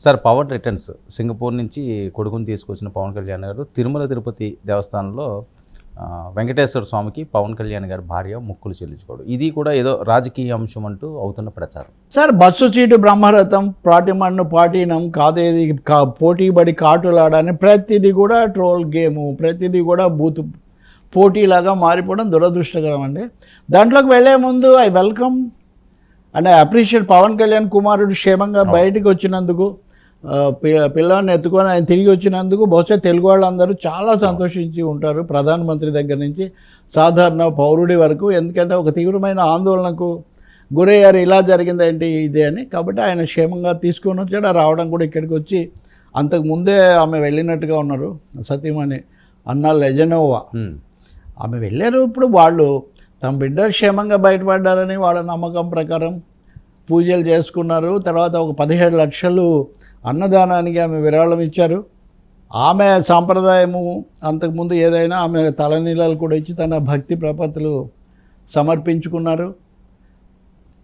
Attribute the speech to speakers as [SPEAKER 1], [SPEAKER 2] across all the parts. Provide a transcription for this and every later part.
[SPEAKER 1] Sir Pawan returns Singapore నుంచి కొడుకుని తీసుకొచ్చిన పవన్ కళ్యాణ్ గారు తిరుమల తిరుపతి దేవస్థానంలో వెంకటేశ్వర స్వామికి పవన్ కళ్యాణ్ గారి భార్య ముక్కులు చెల్లించుకోవడం. ఇది కూడా ఏదో రాజకీయ అంశం అంటూ అవుతున్న ప్రచారం.
[SPEAKER 2] సార్ బస్సు సీటు బ్రహ్మరథం పాటిమన్ను పాటినం కాదేది కా పోటీబడి కాటులాడని ప్రతిదీ కూడా ట్రోల్ గేము ప్రతిదీ కూడా బూత్ పోటీలాగా మారిపోవడం దురదృష్టకరం అండి. దాంట్లోకి వెళ్ళే ముందు I welcome and I appreciate Pawan Kalyan కుమారుడు క్షేమంగా బయటికి వచ్చినందుకు పిల్లాన్ని ఎత్తుకొని ఆయన తిరిగి వచ్చినందుకు బహుశా తెలుగు వాళ్ళందరూ చాలా సంతోషించి ఉంటారు ప్రధానమంత్రి దగ్గర నుంచి సాధారణ పౌరుడి వరకు. ఎందుకంటే ఒక తీవ్రమైన ఆందోళనకు గురయ్యారు ఇలా జరిగిందేంటి ఇదే అని. కాబట్టి ఆయన క్షేమంగా తీసుకొని వచ్చాడు రావడం కూడా ఇక్కడికి వచ్చి అంతకు ముందే ఆమె వెళ్ళినట్టుగా ఉన్నారు సతీమణి అన్న లెజనోవా. ఆమె వెళ్ళారు ఇప్పుడు వాళ్ళు తమ బిడ్డ క్షేమంగా బయటపడ్డారని వాళ్ళ నమ్మకం ప్రకారం పూజలు చేసుకున్నారు. తర్వాత ఒక పదిహేడు లక్షలు అన్నదానానికి ఆమె విరాళం ఇచ్చారు. ఆమె సాంప్రదాయము అంతకుముందు ఏదైనా ఆమె తలనీలాలు కూడా ఇచ్చి తన భక్తి ప్రపత్తులు సమర్పించుకున్నారు.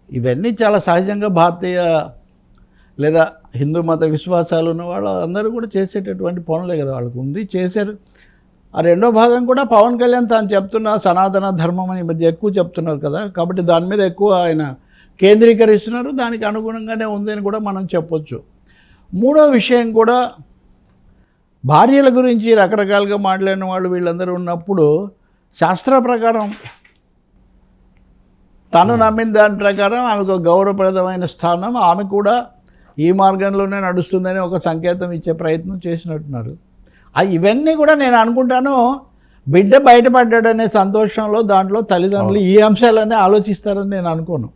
[SPEAKER 2] ఇవన్నీ చాలా సహజంగా భారతీయ లేదా హిందూ మత విశ్వాసాలు ఉన్న వాళ్ళు అందరూ కూడా చేసేటటువంటి పనులే కదా వాళ్ళకు ఉంది చేశారు. ఆ రెండో భాగం కూడా పవన్ కళ్యాణ్ తాను చెప్తున్న సనాతన ధర్మం అని ఈ మధ్య ఎక్కువ చెప్తున్నారు కదా కాబట్టి దాని మీద ఎక్కువ ఆయన కేంద్రీకరిస్తున్నారు. దానికి అనుగుణంగానే ఉందని కూడా మనం చెప్పొచ్చు. మూడో విషయం కూడా భార్యల గురించి రకరకాలుగా మాట్లాడిన వాళ్ళు వీళ్ళందరూ ఉన్నప్పుడు శాస్త్ర ప్రకారం తను నమ్మిన దాని ప్రకారం ఆమెకు ఒక గౌరవప్రదమైన స్థానం ఆమె కూడా ఈ మార్గంలోనే నడుస్తుందని ఒక సంకేతం ఇచ్చే ప్రయత్నం చేసినట్టున్నారు. ఇవన్నీ కూడా నేను అనుకుంటాను బిడ్డ బయటపడ్డాడనే సంతోషంలో దాంట్లో తల్లిదండ్రులు ఈ అంశాలన్నీ ఆలోచిస్తారని నేను అనుకోను.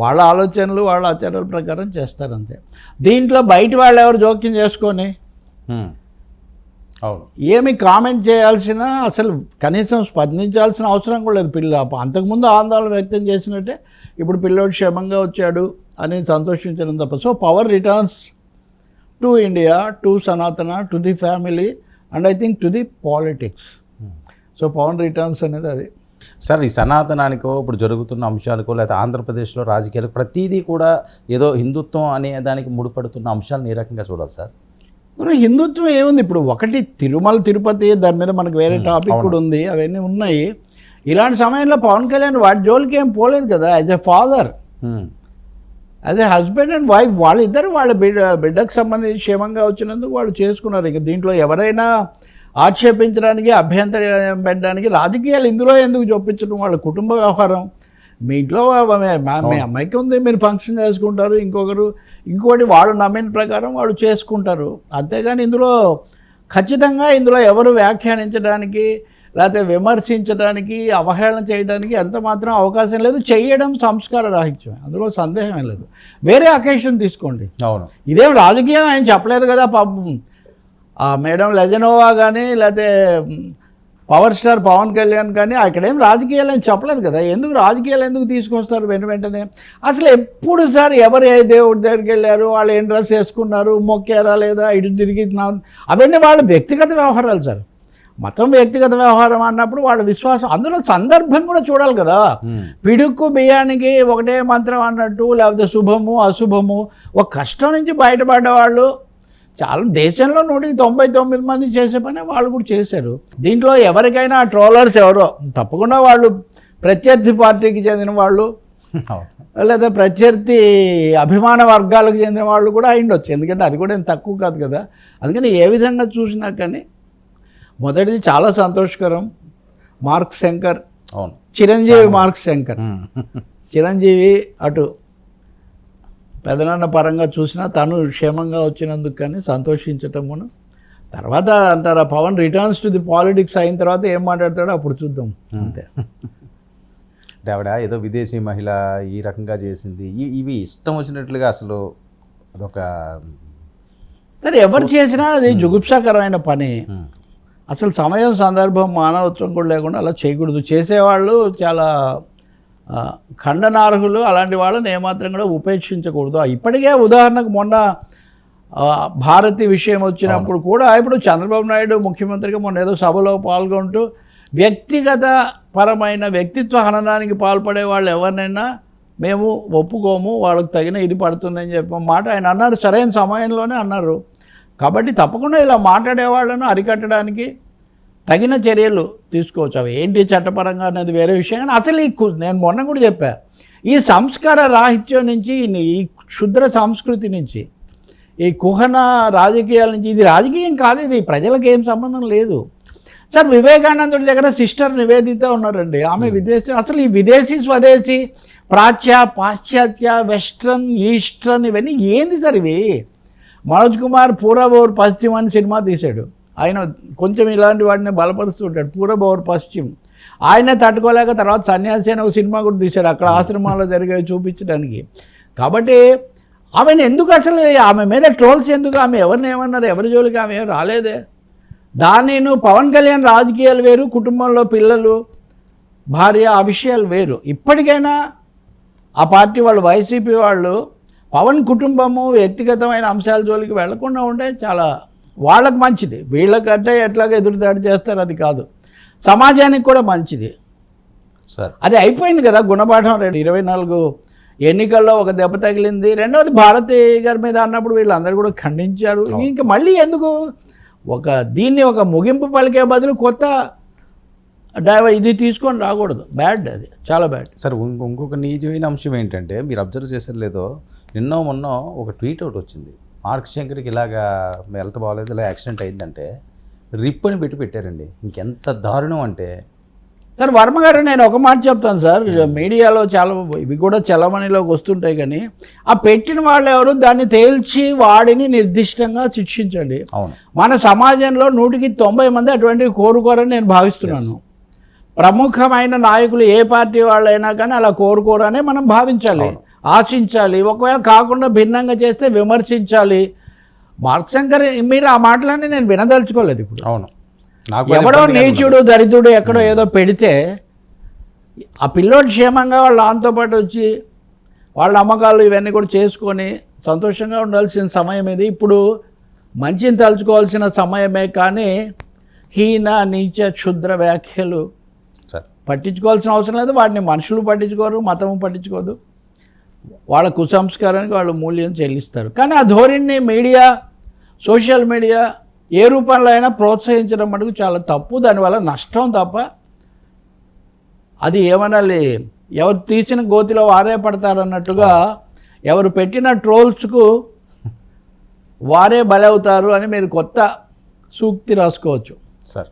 [SPEAKER 2] వాళ్ళ ఆలోచనలు వాళ్ళ ఆచారాల ప్రకారం చేస్తారంతే దీంట్లో బయట వాళ్ళు ఎవరు జోక్యం చేసుకొని.
[SPEAKER 1] అవును.
[SPEAKER 2] ఏమి కామెంట్ చేయాల్సిన అసలు కనీసం స్పందించాల్సిన అవసరం కూడా లేదు పిల్ల. అంతకుముందు ఆందోళన వ్యక్తం చేసినట్టే ఇప్పుడు పిల్లోడు క్షేమంగా వచ్చాడు అని సంతోషించడం తప్ప. So power returns to India to Sanatana to the family and I think to the politics so Pawan returns అనేది అది.
[SPEAKER 1] సార్ ఈ సనాతనానికో ఇప్పుడు జరుగుతున్న అంశాలకో లేకపోతే ఆంధ్రప్రదేశ్లో రాజకీయాలకు ప్రతిదీ కూడా ఏదో హిందుత్వం అనే దానికి ముడిపడుతున్న అంశాలను ఏ రకంగా చూడాలి సార్?
[SPEAKER 2] మరి హిందుత్వం ఏముంది? ఇప్పుడు ఒకటి తిరుమల తిరుపతి దాని మీద మనకు వేరే టాపిక్ కూడా ఉంది. అవన్నీ ఉన్నాయి. ఇలాంటి సమయంలో పవన్ కళ్యాణ్ వాటి జోలికి ఏం పోలేదు కదా as a father. As a husband and wife వాళ్ళిద్దరు వాళ్ళ బిడ్డ బిడ్డకు సంబంధించి క్షేమంగా వచ్చినందుకు వాళ్ళు చేసుకున్నారు. ఇక దీంట్లో ఎవరైనా ఆక్షేపించడానికి అభ్యంతరం పెట్టడానికి రాజకీయాలు ఇందులో ఎందుకు చూపించడం వాళ్ళ కుటుంబ వ్యవహారం. మీ ఇంట్లో మా- అమ్మాయికి ఉంది మీరు ఫంక్షన్ చేసుకుంటారు. ఇంకొకరు ఇంకోటి వాళ్ళు నమ్మిన ప్రకారం వాళ్ళు చేసుకుంటారు. అంతేగాని ఇందులో ఖచ్చితంగా ఇందులో ఎవరు వ్యాఖ్యానించడానికి లేకపోతే విమర్శించడానికి అవహేళన చేయడానికి ఎంత మాత్రం అవకాశం లేదు. చేయడం సంస్కార రాహిత్యం. అందులో సందేహం లేదు. వేరే అకేషన్ తీసుకోండి.
[SPEAKER 1] అవును.
[SPEAKER 2] ఇదేం రాజకీయం ఆయన చెప్పలేదు కదా పాపం. ఆ మేడం లెజనోవా కానీ లేకపోతే పవర్ స్టార్ పవన్ కళ్యాణ్ కానీ అక్కడేం రాజకీయాలు అని చెప్పలేదు కదా. ఎందుకు రాజకీయాలు ఎందుకు తీసుకొస్తారు వెంట వెంటనే? అసలు ఎప్పుడు సార్ ఎవరు ఏ దేవుడి దగ్గరికి వెళ్ళారు? వాళ్ళు ఏం డ్రెస్ వేసుకున్నారు? మొక్కారా లేదా? ఇటు తిరిగి అవన్నీ వాళ్ళ వ్యక్తిగత వ్యవహారాలు సార్. మతం వ్యక్తిగత వ్యవహారం అన్నప్పుడు వాళ్ళ విశ్వాసం. అందులో సందర్భం కూడా చూడాలి కదా. పిడుక్కు బియ్యానికి ఒకటే మంత్రం అన్నట్టు లేకపోతే శుభము అశుభము ఒక కష్టం నుంచి బయటపడ్డ వాళ్ళు చాలా దేశంలో నూట తొంభై తొమ్మిది మంది చేసే పని వాళ్ళు కూడా చేశారు. దీంట్లో ఎవరికైనా ట్రోలర్స్ ఎవరో తప్పకుండా వాళ్ళు ప్రత్యర్థి పార్టీకి చెందిన వాళ్ళు లేదా ప్రత్యర్థి అభిమాన వర్గాలకు చెందిన వాళ్ళు కూడా అయిండొచ్చు ఎందుకంటే అది కూడా ఏం తక్కువ కాదు కదా. అందుకని ఏ విధంగా చూసినా కానీ మొదటిది చాలా సంతోషకరం. మార్క్ శంకర్
[SPEAKER 1] అవును.
[SPEAKER 2] చిరంజీవి మార్క్ శంకర్. చిరంజీవి అటు పెదనాన్న పరంగా చూసినా తను క్షేమంగా వచ్చినందుకు కానీ సంతోషించటమును తర్వాత అంటారా Pawan returns to the politics అయిన తర్వాత ఏం మాట్లాడతాడో అప్పుడు చూద్దాం. అంతే.
[SPEAKER 1] అంటే ఆవిడ ఏదో విదేశీ మహిళ ఈ రకంగా చేసింది. ఇవి ఇష్టం వచ్చినట్లుగా అసలు అదొక
[SPEAKER 2] సరే ఎవరు చేసినా అది జుగుప్సాకరమైన పని.
[SPEAKER 1] ఉమ్.
[SPEAKER 2] అసలు సమయం సందర్భం మానవత్వం కూడా లేకుండా అలా చేయకూడదు. చేసేవాళ్ళు చాలా ఖండనార్హులు అలాంటి వాళ్ళని ఏమాత్రం కూడా ఉపేక్షించకూడదు. ఇప్పటికే ఉదాహరణకు మొన్న భారతి విషయం వచ్చినప్పుడు కూడా ఇప్పుడు చంద్రబాబు నాయుడు ముఖ్యమంత్రిగా మొన్న ఏదో సభలో పాల్గొంటూ వ్యక్తిగత పరమైన వ్యక్తిత్వ హననానికి పాల్పడే వాళ్ళు ఎవరినైనా మేము ఒప్పుకోము వాళ్ళకి తగిన ఇది పడుతుందని చెప్పి మాట ఆయన అన్నారు. సరైన సమయంలోనే అన్నారు. కాబట్టి తప్పకుండా ఇలా మాట్లాడే వాళ్ళను అరికట్టడానికి తగిన చర్యలు తీసుకోవచ్చు. అవి ఏంటి చట్టపరంగా అనేది వేరే విషయం కానీ అసలు ఈ నేను మొన్న కూడా చెప్పా. ఈ సంస్కార రాహిత్యం నుంచి ఈ- క్షుద్ర సంస్కృతి నుంచి ఈ కుహన రాజకీయాల నుంచి ఇది రాజకీయం కాదు ఇది ప్రజలకు ఏం సంబంధం లేదు. సార్ వివేకానందుడి దగ్గర సిస్టర్ నివేదిత ఉన్నారండి. ఆమె విదేశీ అసలు ఈ విదేశీ స్వదేశీ ప్రాచ్య పాశ్చాత్య వెస్ట్రన్ ఈస్టర్న్ ఇవన్నీ ఏంది సార్ ఇవి? మనోజ్ కుమార్ పూరబ్ ఓవర్ పశ్చిమ్ అని సినిమా తీశాడు. ఆయన కొంచెం ఇలాంటి వాటిని బలపరుస్తుంటాడు పూరబ్ ఓవర్ పశ్చిమ్. ఆయనే తట్టుకోలేక తర్వాత సన్యాసి అని ఒక సినిమా కూడా తీశారు అక్కడ ఆశ్రమాల్లో జరిగేవి చూపించడానికి. కాబట్టి ఆమెను ఎందుకు అసలు ఆమె మీద ట్రోల్స్ ఎందుకు? ఆమె ఎవరిని ఏమన్నారు? ఎవరి జోలికి ఆమె ఏం రాలేదే? దానిను పవన్ కళ్యాణ్ రాజకీయాలు వేరు కుటుంబంలో పిల్లలు భార్య ఆ విషయాలు వేరు. ఇప్పటికైనా ఆ పార్టీ వాళ్ళు వైసీపీ వాళ్ళు పవన్ కుటుంబము వ్యక్తిగతమైన అంశాల జోలికి వెళ్ళకుండా ఉంటే చాలా వాళ్ళకి మంచిది. వీళ్ళకంటే ఎట్లాగ ఎదురుదాడి చేస్తారు అది కాదు. సమాజానికి కూడా మంచిది.
[SPEAKER 1] సార్.
[SPEAKER 2] అది అయిపోయింది కదా గుణపాఠం రెండు ఇరవై నాలుగు ఎన్నికల్లో ఒక దెబ్బ తగిలింది. రెండవది భారతి గారి మీద అన్నప్పుడు వీళ్ళందరూ కూడా ఖండించారు. ఇంకా మళ్ళీ ఎందుకు? ఒక దీన్ని ఒక ముగింపు పలికే బదులు కొత్త డైవ ఇది తీసుకొని రాకూడదు. బ్యాడ్ అది. చాలా బ్యాడ్.
[SPEAKER 1] సార్ ఇంకొ- ఇంకొక నిజమైన అంశం ఏంటంటే మీరు అబ్జర్వ్ చేశారు లేదో నిన్నో మొన్న ఒక ట్వీట్ అవుట్ వచ్చింది. మార్క్ శంకర్కి ఇలాగా హెల్త్ బాగాలేదు ఇలా యాక్సిడెంట్ అయిందంటే రిప్ అని పెట్టి పెట్టారండి. ఇంకెంత దారుణం అంటే
[SPEAKER 2] సార్ వర్మ గారు నేను ఒక మాట చెప్తాను సార్. మీడియాలో చాలా ఇవి కూడా చలమణిలోకి వస్తుంటాయి కానీ ఆ పెట్టిన వాళ్ళు ఎవరు? దాన్ని తేల్చి వాడిని నిర్దిష్టంగా శిక్షించండి.
[SPEAKER 1] అవును.
[SPEAKER 2] మన సమాజంలో నూటికి తొంభై మంది అటువంటివి కోరుకోరని నేను భావిస్తున్నాను. ప్రముఖమైన నాయకులు ఏ పార్టీ వాళ్ళైనా కానీ అలా కోరుకోరనే మనం భావించాలి. ఆశించాలి. ఒకవేళ కాకుండా భిన్నంగా చేస్తే విమర్శించాలి. మార్క్ శంకర్ మీరు ఆ మాటలన్నీ నేను వినదలుచుకోలేదు ఇప్పుడు.
[SPEAKER 1] అవును.
[SPEAKER 2] ఎవడో. నీచుడు దరిద్రుడు ఎక్కడో ఏదో పెడితే ఆ పిల్లోడు క్షేమంగా వాళ్ళ దాంతో పాటు వచ్చి వాళ్ళ అమ్మకాలు ఇవన్నీ కూడా చేసుకొని సంతోషంగా ఉండాల్సిన సమయం ఇది. ఇప్పుడు మంచిని తలుచుకోవాల్సిన సమయమే కానీ హీన నీచ క్షుద్ర వ్యాఖ్యలు పట్టించుకోవాల్సిన అవసరం లేదు. వాటిని మనుషులు పట్టించుకోరు మతము పట్టించుకోదు. వాళ్ళ కుసంస్కారానికి వాళ్ళు మూల్యం చెల్లిస్తారు. కానీ ఆ ధోరణిని మీడియా సోషల్ మీడియా ఏ రూపంలో అయినా ప్రోత్సహించడం మటుకు చాలా తప్పు. దానివల్ల నష్టం తప్ప అది ఏమనాలి? ఎవరు తీసిన గోతిలో వారే పడతారన్నట్టుగా ఎవరు పెట్టిన ట్రోల్స్కు వారే బలవుతారు అని మీరు కొత్త సూక్తి రాసుకోవచ్చు.
[SPEAKER 1] సార్